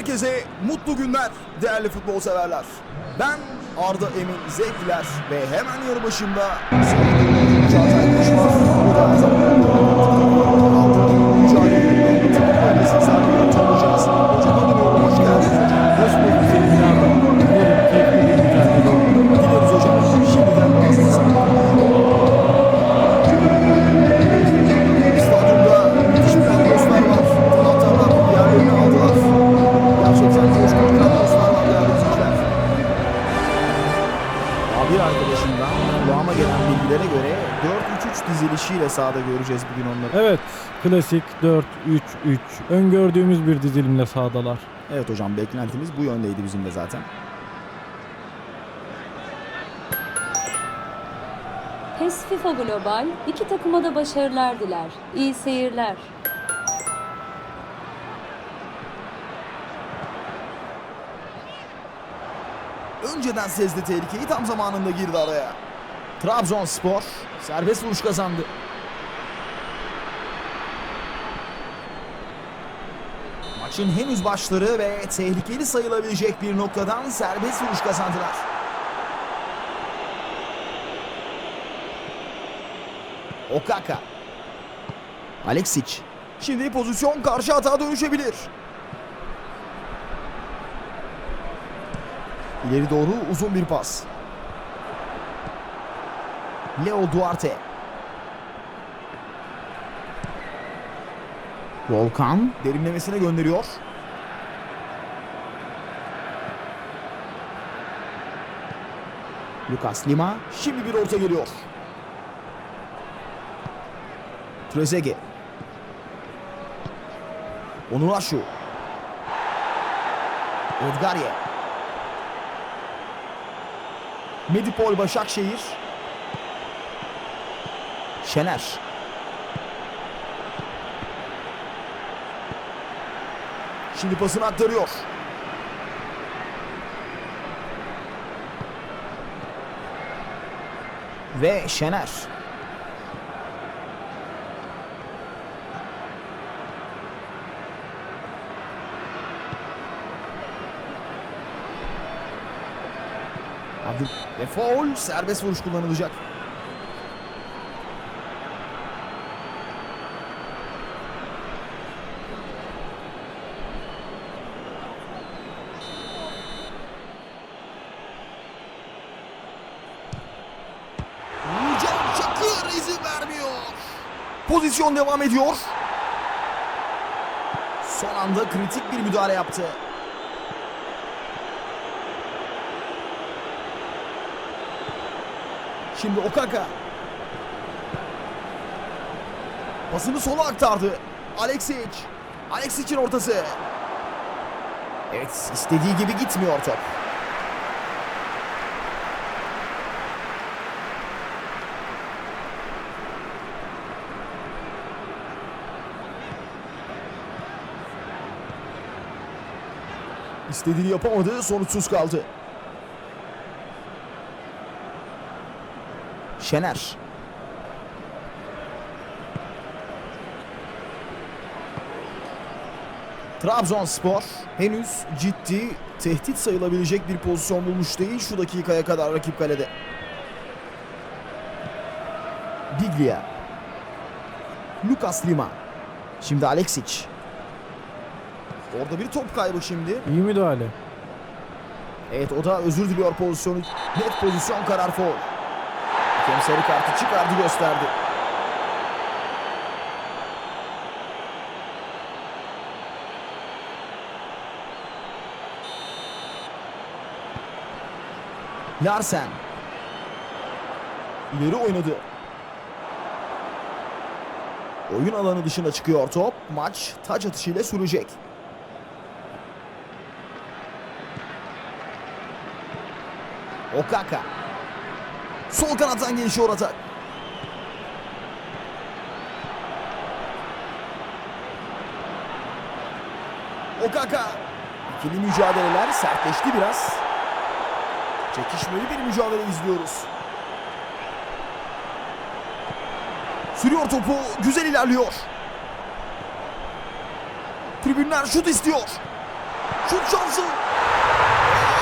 Herkese mutlu günler değerli futbol severler. Ben Arda Emin Zevkler ve hemen yanı başımda sevgili Çağatay Koşmaz. Bu da sahada göreceğiz bugün onları. Evet, klasik 4-3-3. Öngördüğümüz bir dizilimle sahadalar. Evet hocam beklentimiz bu yöndeydi bizim de zaten. PES FIFA Global iki takıma da başarılar diler. İyi seyirler. Önceden sezdi tehlikeyi tam zamanında girdi araya. Trabzonspor serbest vuruş kazandı. Maçın henüz başları ve tehlikeli sayılabilecek bir noktadan serbest vuruş kazandılar. Okaka. Alexic. Şimdi pozisyon karşı hata dönüşebilir. İleri doğru uzun bir pas. Leo Duarte. Volkan derinlemesine gönderiyor. Lucas Lima şimdi bir orta geliyor. Trezeguet. Onurashu. Edgarye. Medipol Başakşehir. Şener. Şimdi pasını aktarıyor. Ve Şener. Ve foul serbest vuruş kullanılacak. Can Çakır izin vermiyor. Pozisyon devam ediyor. Son anda kritik bir müdahale yaptı. Şimdi Okaka. Pasını sola aktardı. Alexic. Alexic'in ortası. Evet istediği gibi gitmiyor top. İstediğini yapamadı, sonuçsuz kaldı. Şener. Trabzonspor henüz ciddi tehdit sayılabilecek bir pozisyon bulmuş değil şu dakikaya kadar rakip kalede. Biglia. Lucas Lima. Şimdi Alexic. Orada bir top kaybı şimdi. İyi müdahale. Evet o da özür diliyor pozisyonu. Net pozisyon karar foul. Hakem sarı kartı çıkardı gösterdi. Larsen. İleri oynadı. Oyun alanı dışına çıkıyor top. Maç taç atışıyla sürecek. Okaka. Sol kanattan gelişiyor atak. Okaka. İkili mücadeleler sertleşti biraz. Çekişmeli bir mücadele izliyoruz. Sürüyor topu. Güzel ilerliyor. Tribünler şut istiyor. Şut şansı.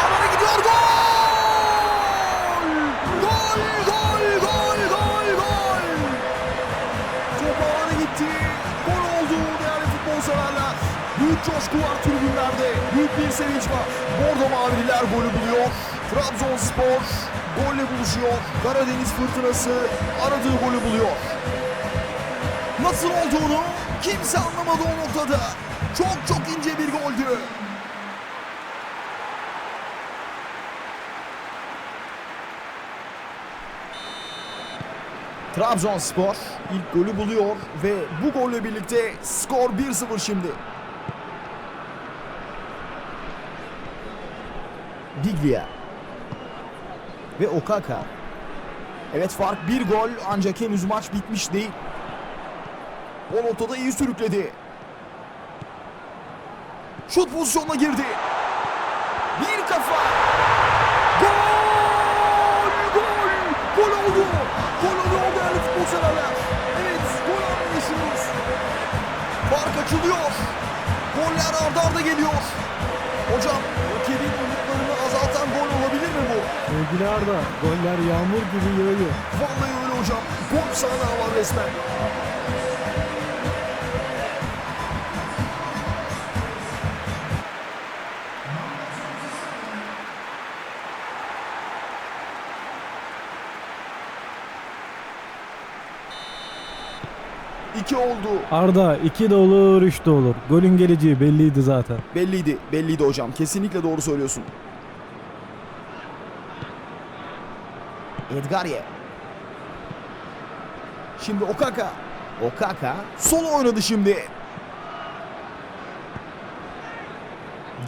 Alana gidiyor gol! Coşku var tribünlerde. Büyük bir sevinç var. Bordo Mavililer golü buluyor. Trabzonspor golle buluşuyor. Karadeniz Fırtınası aradığı golü buluyor. Nasıl olduğunu kimse anlamadı o noktada. Çok çok ince bir goldü. Trabzonspor ilk golü buluyor ve bu golle birlikte skor 1-0 şimdi. Biglia ve Okaka. Evet fark bir gol ancak henüz maç bitmiş değil. O noktada iyi sürükledi. Şut pozisyonuna girdi. Bir kafa. Gol! Gol! Gol oldu. Gol oluyor değerli futbol. Evet gol anını yaşıyoruz. Fark açılıyor. Goller arda arda geliyor. Hocam Sevgili Arda, goller yağmur gibi yağıyor. Vallahi öyle hocam. Gol sahne var resmen. İki oldu. Arda 2 de olur 3 de olur. Golün geleceği belliydi zaten. Belliydi, belliydi hocam. Kesinlikle doğru söylüyorsun. Edgarye. Şimdi Okaka. Okaka sol oynadı şimdi.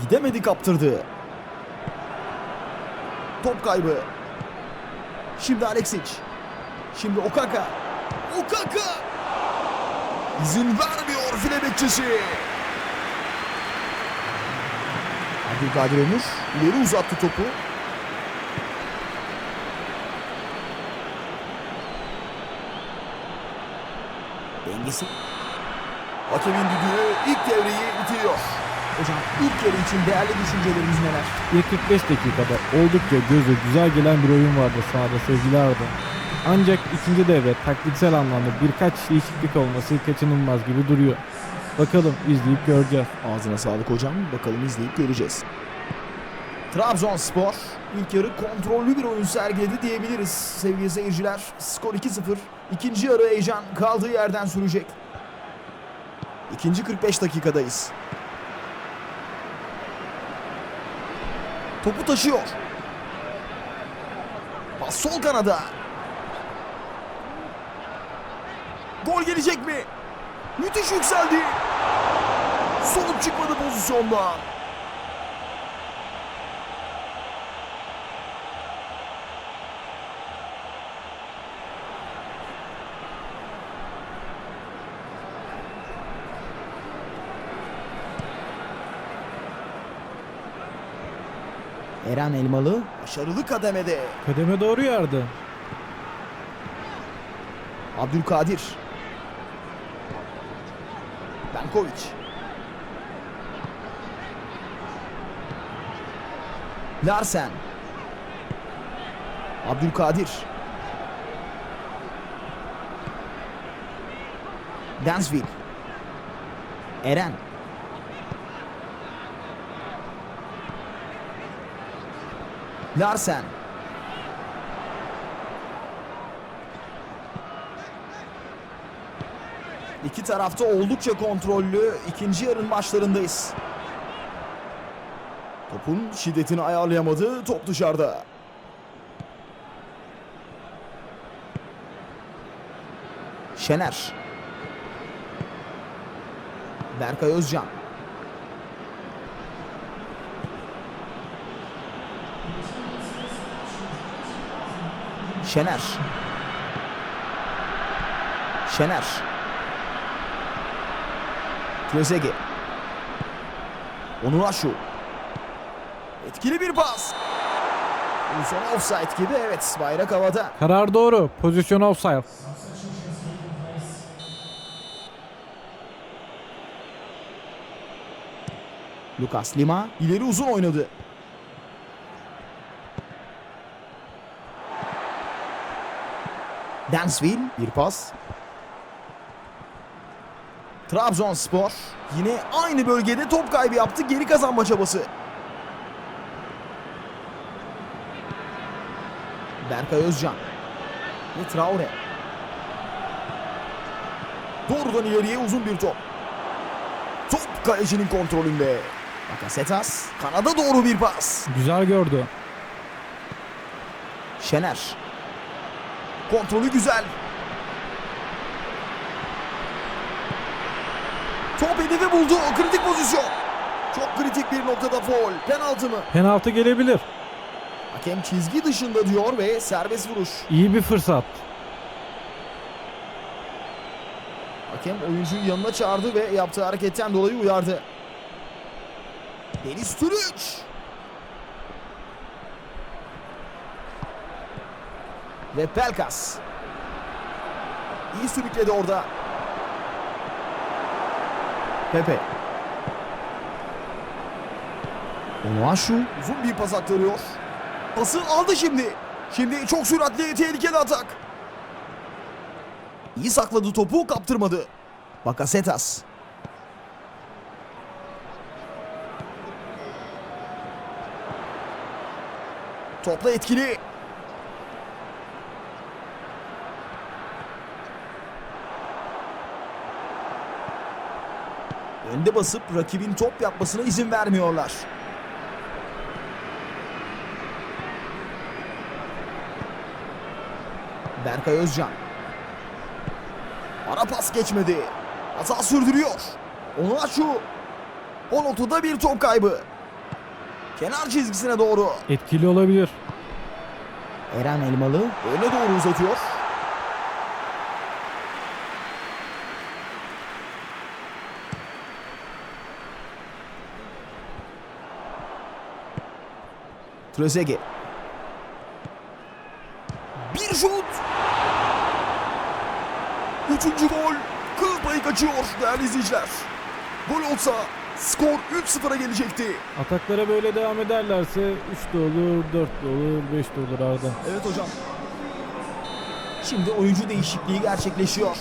Gidemedi kaptırdı. Top kaybı. Şimdi Alexic. Şimdi Okaka. Okaka. İzin vermiyor file bekçisi. Abdülkadir Ömür ileri uzattı topu. Dengesi. Hakemin düdüğü ilk devreyi bitiriyor. Hocam ilk yarı için değerli düşünceleriniz neler? İlk 45 dakikada oldukça göze güzel gelen bir oyun vardı sahada sevgili Arda. Ancak ikinci devre taktiksel anlamda birkaç değişiklik olması kaçınılmaz gibi duruyor. Bakalım izleyip göreceğiz. Ağzına sağlık hocam. Bakalım izleyip göreceğiz. Trabzonspor ilk yarı kontrollü bir oyun sergiledi diyebiliriz sevgili seyirciler. Skor 2-0. İkinci yarı heyecan kaldığı yerden sürecek. İkinci 45 dakikadayız. Topu taşıyor. Pas sol kanada. Gol gelecek mi? Müthiş yükseldi. Sonuç çıkmadı pozisyondan. Eren Elmalı başarılı kademede. Kademe doğru yardı. Abdülkadir. Benkovic. Larsen. Abdülkadir. Dansville. Eren. Larsen. İki tarafta oldukça kontrollü ikinci yarın maçlarındayız. Topun şiddetini ayarlayamadı. Top dışarıda. Şener. Berkay Özcan. Şener. Şener. Trezeguet. Onur Aşu. Etkili bir pas. Son offside gibi evet bayrak havada. Karar doğru. Pozisyon offside. Lucas Lima ileri uzun oynadı. Dansville bir pas. Trabzonspor yine aynı bölgede top kaybı yaptı. Geri kazanma çabası. Berkay Özcan ve Traore. Doğrudan ileriye uzun bir top. Top kalecinin kontrolünde. Bakasetas kanada doğru bir pas. Güzel gördü. Şener. Kontrolü güzel. Top hedefi buldu. Kritik pozisyon. Çok kritik bir noktada foul. Penaltı mı? Penaltı gelebilir. Hakem çizgi dışında diyor ve serbest vuruş. İyi bir fırsat. Hakem oyuncuyu yanına çağırdı ve yaptığı hareketten dolayı uyardı. Deniz Türüç. Ve Pelkas. İyi sürükledi orada. Pepe. Onuaşu uzun bir pas aktarıyor. Pası aldı şimdi. Şimdi çok süratli tehlikeli atak. İyi sakladı topu kaptırmadı. Bakasetas. Topla etkili. Önde basıp rakibin top yapmasına izin vermiyorlar. Berkay Özcan. Ara pas geçmedi. Hata sürdürüyor. Onu şu. O noktada bir top kaybı. Kenar çizgisine doğru. Etkili olabilir. Eren Elmalı öne doğru uzatıyor. Trezeguet. Bir şut. Üçüncü gol. Kıl payı kaçıyor değerli izleyiciler. Gol olsa skor 3-0'a gelecekti. Ataklara böyle devam ederlerse 3 de olur, 4 de olur, 5 de olur Arda. Evet hocam. Şimdi oyuncu değişikliği gerçekleşiyor.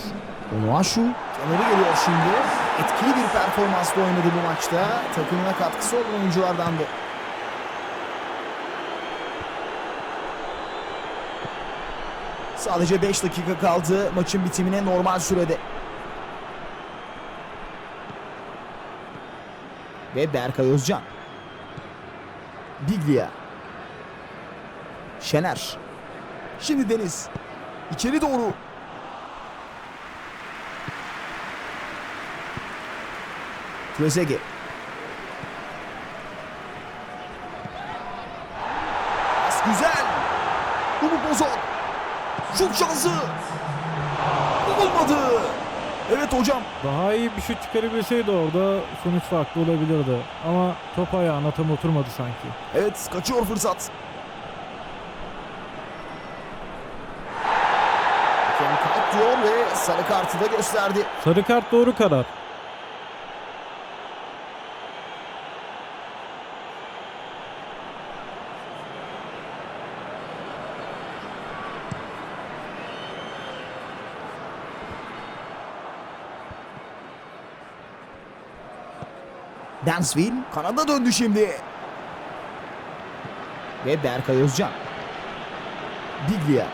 Onuaşu kenarı geliyor şimdi. Etkili bir performansla oynadı bu maçta. Takımına katkısı olan oyunculardandı. Sadece 5 dakika kaldı maçın bitimine normal sürede. Ve Berkay Özcan. Biglia. Şener. Şimdi Deniz. İçeri doğru. Trezeguet. Evet hocam. Daha iyi bir şut çıkarabilseydi orada sonuç farklı olabilirdi. Ama top ayağına tam oturmadı sanki. Evet kaçıyor fırsat. Hakem kalk diyor ve sarı kartı da gösterdi. Sarı kart doğru karar. Dansville kanada döndü şimdi. Ve Berkay Özcan. Biglia.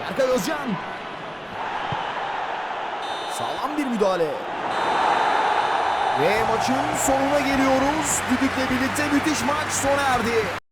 Berkay Özcan. Sağlam bir müdahale. Ve maçın sonuna geliyoruz. Düdükle birlikte müthiş maç sona erdi.